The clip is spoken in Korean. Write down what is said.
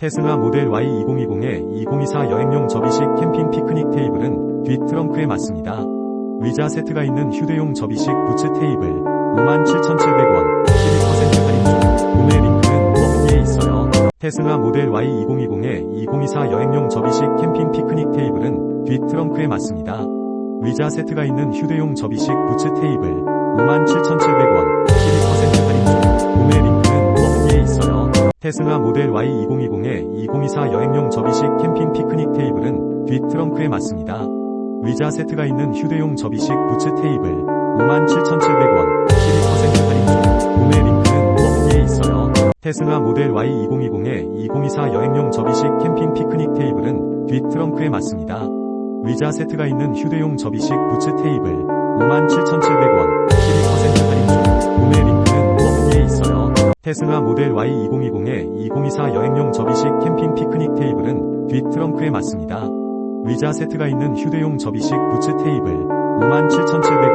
테슬라 모델 Y2020의 2024 여행용 접이식 캠핑 피크닉 테이블은 뒷 트렁크에 맞습니다. 의자 세트가 있는 휴대용 접이식 부츠 테이블 57,700원 12% 할인 중 구매 링크는 더보기에 있어요. 테슬라 모델 Y2020의 2024 여행용 접이식 캠핑 피크닉 테이블은 뒷 트렁크에 맞습니다. 의자 세트가 있는 휴대용 접이식 부츠 테이블 57,700원 테슬라 모델 Y2020의 2024 여행용 접이식 캠핑 피크닉 테이블은 뒷 트렁크에 맞습니다. 의자 세트가 있는 휴대용 접이식 부츠 테이블 57,700원 12% 할인 중 구매 링크는 더보기에 있어요. 테슬라 모델 Y2020의 2024 여행용 접이식 캠핑 피크닉 테이블은 뒷 트렁크에 맞습니다. 의자 세트가 있는 휴대용 접이식 부츠 테이블 57,700원 테슬라 모델 Y2020의 2024 여행용 접이식 캠핑 피크닉 테이블은 뒷 트렁크에 맞습니다. 의자 세트가 있는 휴대용 접이식 부츠 테이블 57,700원 12% 할인 중